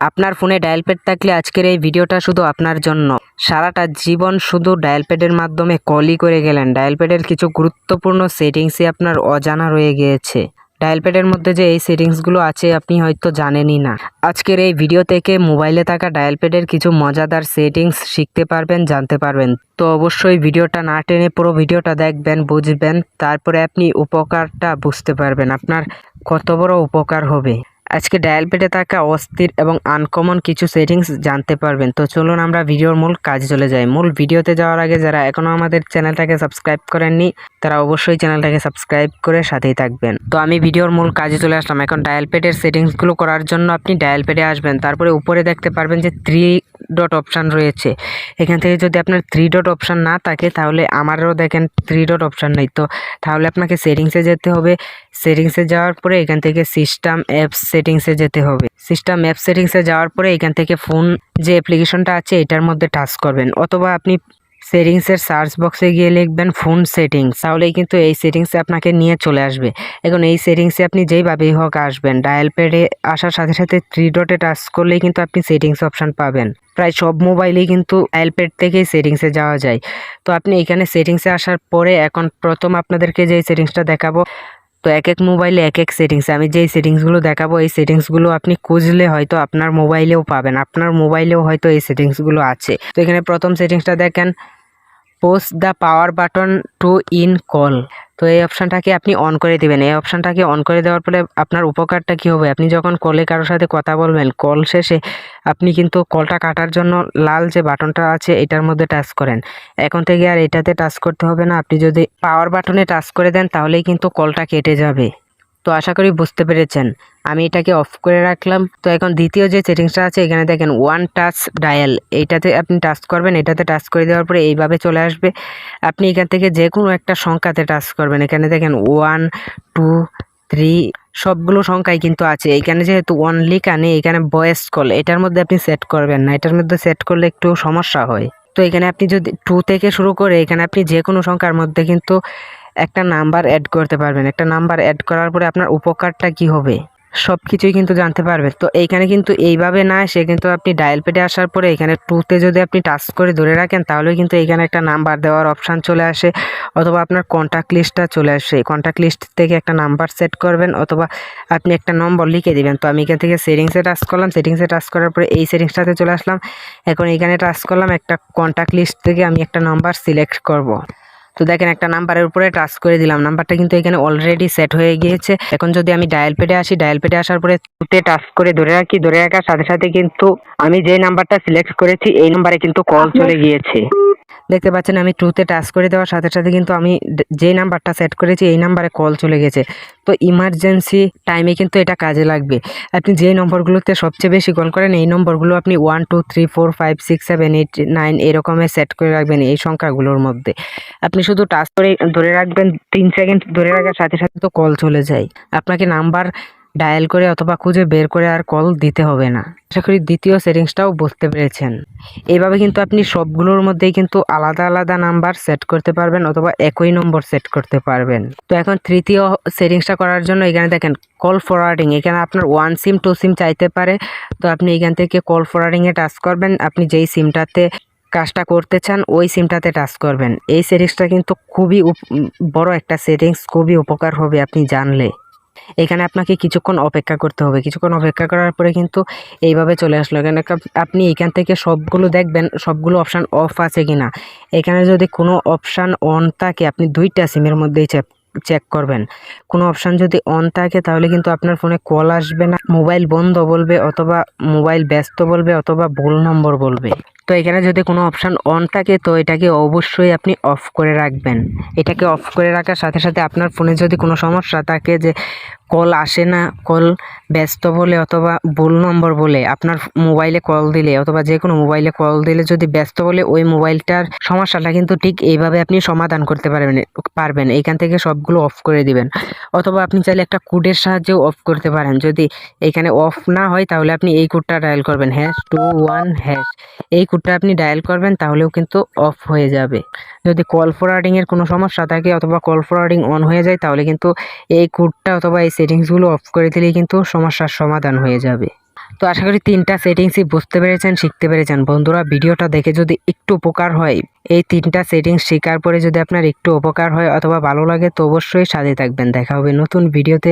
আপনার ফোনে dial pad থাকলে আজকের এই ভিডিওটা শুধু আপনার জন্য। সারাটা জীবন শুধু ডায়াল প্যাডের মাধ্যমে কলই করে গেলেন। ডায়াল প্যাডের কিছু গুরুত্বপূর্ণ সেটিংসই আপনার অজানা রয়ে গিয়েছে। ডায়াল প্যাডের মধ্যে যে এই সেটিংসগুলো আছে, আপনি হয়তো জানেনই না। আজকের এই ভিডিও থেকে মোবাইলে থাকা ডায়াল প্যাডের কিছু মজাদার সেটিংস শিখতে পারবেন, জানতে পারবেন। তো অবশ্যই ভিডিওটা না টেনে পুরো ভিডিওটা দেখবেন, বুঝবেন। তারপরে আপনি উপকারটা বুঝতে পারবেন। আপনার কত বড় উপকার হবে। আজকে ডায়াল পেটে থাকা অস্থির এবং আনকমন কিছু সেটিংস জানতে পারবেন। তো চলুন আমরা ভিডিওর মূল কাজে চলে যাই। মূল ভিডিওতে যাওয়ার আগে যারা এখনও আমাদের চ্যানেলটাকে সাবস্ক্রাইব করেননি, তারা অবশ্যই চ্যানেলটাকে সাবস্ক্রাইব করে সাথেই থাকবেন। তো আমি ভিডিওর মূল কাজে চলে আসলাম। এখন ডায়াল পেটের সেটিংসগুলো করার জন্য আপনি ডায়াল পেটে আসবেন। তারপরে উপরে দেখতে পারবেন যে থ্রি ডট অপশান রয়েছে। এখান থেকে যদি আপনার থ্রি ডট অপশান না থাকে, তাহলে আমারও দেখেন থ্রি ডট অপশান নেই। তো তাহলে আপনাকে সেটিংসে যেতে হবে। সেটিংসে যাওয়ার পরে এখান থেকে সিস্টেম অ্যাপ সেটিংসে যেতে হবে। সিস্টেম অ্যাপ সেটিংসে যাওয়ার পরে এখান থেকে ফোন যে অ্যাপ্লিকেশনটা আছে, এটার মধ্যে টাচ করবেন। অথবা আপনি সেটিংসের সার্চ বক্সে গিয়ে লিখবেন ফোন সেটিংস। তাহলেই কিন্তু এই সেটিংসে আপনাকে নিয়ে চলে আসবে। এখন এই সেটিংসে আপনি যেইভাবেই হোক আসবেন, ডায়াল প্যাডে আসার সাথে সাথে থ্রি ডটে টাচ করলেই কিন্তু আপনি সেটিংস অপশান পাবেন। প্রায় সব মোবাইলেই কিন্তু ডায়াল প্যাড থেকেই সেটিংসে যাওয়া যায়। তো আপনি এখানে সেটিংসে আসার পরে এখন প্রথম আপনাদেরকে যে সেটিংসটা দেখাবো, তো এক এক মোবাইলে এক এক সেটিংস আমি যেই সেটিংসগুলো দেখাবো, এই সেটিংসগুলো আপনি খুঁজলে হয়তো আপনার মোবাইলেও পাবেন, আপনার মোবাইলেও হয়তো এই সেটিংসগুলো আছে। তো এখানে প্রথম সেটিংসটা দেখেন post the power button to end call তো এই অপশানটাকে আপনি অন করে দেবেন। এই অপশানটাকে অন করে দেওয়ার ফলে আপনার উপকারটা কী হবে? আপনি যখন কলে কারোর সাথে কথা বলবেন কল শেষে আপনি কিন্তু কলটা কাটার জন্য লাল যে বাটনটা আছে, এটার মধ্যে টাচ করেন। এখন থেকে আর এটাতে টাচ করতে হবে না। আপনি যদি পাওয়ার বাটনে টাচ করে দেন, তাহলেই কিন্তু কলটা কেটে যাবে। তো আশা করি বুঝতে পেরেছেন। আমি এটাকে অফ করে রাখলাম। তো এখন দ্বিতীয় যে সেটিংসটা আছে, এখানে দেখেন ওয়ান টাচ ডায়াল এইটাতে আপনি টাচ করবেন, এটাতে টাচ করে দেওয়ার পরে এইভাবে চলে আসবে। আপনি এখান থেকে যে কোনো একটা সংখ্যাতে টাচ করবেন। এখানে দেখেন ওয়ান টু থ্রি সবগুলো সংখ্যাই কিন্তু আছে। এখানে যেহেতু অনলি কানে এখানে ভয়েস কল এটার মধ্যে আপনি সেট করবেন না। এটার মধ্যে সেট করলে একটু সমস্যা হয়। তো এখানে আপনি যদি টু থেকে শুরু করে, এখানে আপনি যে কোনো সংখ্যার মধ্যে কিন্তু একটা নাম্বার অ্যাড করতে পারবেন। একটা নাম্বার অ্যাড করার পরে আপনার উপকারটা কি হবে? সব কিছুই কিন্তু জানতে পারবেন তো এইখানে কিন্তু এইভাবে না সে কিন্তু আপনি ডায়াল পেডে আসার পরে এখানে টুতে যদি আপনি টাচ করে ধরে রাখেন তাহলে কিন্তু এখানে একটা নাম্বার দেওয়ার অপশান চলে আসে অথবা আপনার কন্ট্যাক্ট লিস্টটা চলে আসে। কন্ট্যাক্ট লিস্ট থেকে একটা নাম্বার সেট করবেন অথবা আপনি একটা নম্বর লিখে দিবেন। তো আমি এখান থেকে সেটিংসে টাচ করলাম। সেটিংসে টাচ করার পরে এই সেটিংসটাতে চলে আসলাম। এখন এখানে টাচ করলাম। একটা কন্ট্যাক্ট লিস্ট থেকে আমি একটা নাম্বার সিলেক্ট করব। তো দেখেন একটা নাম্বারের উপরে টাচ করে দিলাম। নাম্বারটা কিন্তু এখানে অলরেডি সেট হয়ে গিয়েছে। এখন যদি আমি ডায়াল পেডে আসি ডায়াল পেডে আসার পরে টুতে টাচ করে ধরে রাখি। ধরে রাখার সাথে সাথে কিন্তু আমি যে নাম্বারটা সিলেক্ট করেছি এই নাম্বারে কিন্তু কল চলে গিয়েছে। দেখতে পাচ্ছেন আমি ট্রুতে টাচ করে দেওয়ার সাথে সাথে কিন্তু আমি যে নাম্বারটা সেট করেছি, এই নাম্বারে কল চলে গেছে। তো ইমার্জেন্সি টাইমে কিন্তু এটা কাজে লাগবে। আপনি যে নম্বরগুলোতে সবচেয়ে বেশি কল করেন, এই নম্বরগুলো আপনি one two three four five six seven eight nine এরকমের সেট করে রাখবেন এই সংখ্যাগুলোর মধ্যে। আপনি শুধু টাচ করে ধরে রাখবেন, তিন সেকেন্ড ধরে রাখার সাথে সাথে তো কল চলে যায়। আপনাকে নাম্বার ডায়াল করে অথবা খুঁজে বের করে আর কল দিতে হবে না। আশা করি দ্বিতীয় সেটিংসটাও বুঝতে পেরেছেন। এইভাবে কিন্তু আপনি সবগুলোর মধ্যেই কিন্তু আলাদা আলাদা নাম্বার সেট করতে পারবেন অথবা একই নম্বর সেট করতে পারবেন। তো এখন তৃতীয় সেটিংসটা করার জন্য এখানে দেখেন কল ফরওয়ার্ডিং এখানে আপনার ওয়ান সিম টু সিম চাইতে পারে। তো আপনি এখান থেকে কল ফরওয়ার্ডিংয়ে টাচ করবেন। আপনি যেই সিমটাতে কাজটা করতে চান, ওই সিমটাতে টাচ করবেন। এই সেটিংসটা কিন্তু খুবই বড় একটা সেটিংস, খুবই উপকার হবে আপনি জানলে। এখানে আপনাকে কিছুক্ষণ অপেক্ষা করতে হবে। কিছুক্ষণ অপেক্ষা করার পরে কিন্তু এইভাবে চলে আসলো। এখানে আপনি এখান থেকে সবগুলো দেখবেন, সবগুলো অপশান অফ আছে কিনা। এখানে যদি কোনো অপশান অন থাকে, আপনি দুইটা সিমের মধ্যেই চেক চেক করবেন। কোনো অপশান যদি অন থাকে, তাহলে কিন্তু আপনার ফোনে কল আসবে না। মোবাইল বন্ধ বলবে অথবা মোবাইল ব্যস্ত বলবে অথবা ভুল নম্বর বলবে। তো এখানে যদি কোনো অপশান অন থাকে, তো এটাকে অবশ্যই আপনি অফ করে রাখবেন। এটাকে অফ করে রাখার সাথে সাথে আপনার ফোনে যদি কোনো সমস্যা থাকে যে কল আসে না কল ব্যস্ত বলে অথবা ভুল নম্বর বলে, আপনার মোবাইলে কল দিলে অথবা যে কোনো মোবাইলে কল দিলে যদি ব্যস্ত বলে, ওই মোবাইলটার সমস্যাটা কিন্তু ঠিক এইভাবে আপনি সমাধান করতে পারবেন পারবেন। এইখান থেকে সবগুলো অফ করে দিবেন। অথবা আপনি চাইলে একটা কোডের সাহায্যেও অফ করতে পারেন। যদি এখানে অফ না হয়, তাহলে আপনি এই কোডটা ডায়াল করবেন। হ্যাশ টু ওয়ান হ্যাশ এই কোডটা আপনি ডায়াল করবেন, তাহলেও কিন্তু অফ হয়ে যাবে। যদি কল ফরওয়ার্ডিংয়ের কোনো সমস্যা থাকে অথবা কল ফরওয়ার্ডিং অন হয়ে যায়, তাহলে কিন্তু এই কোডটা অথবা এই সেটিংসগুলো অফ করে দিলেই কিন্তু সমস্যার সমাধান হয়ে যাবে। তো আশা করি তিনটা সেটিংসই বুঝতে পেরেছেন, শিখতে পেরেছেন। বন্ধুরা, ভিডিওটা দেখে যদি একটু উপকার হয়, এই তিনটা সেটিংস শেখার পরে যদি আপনার একটু উপকার হয় অথবা ভালো লাগে, তো অবশ্যই সাথে থাকবেন। দেখা হবে নতুন ভিডিওতে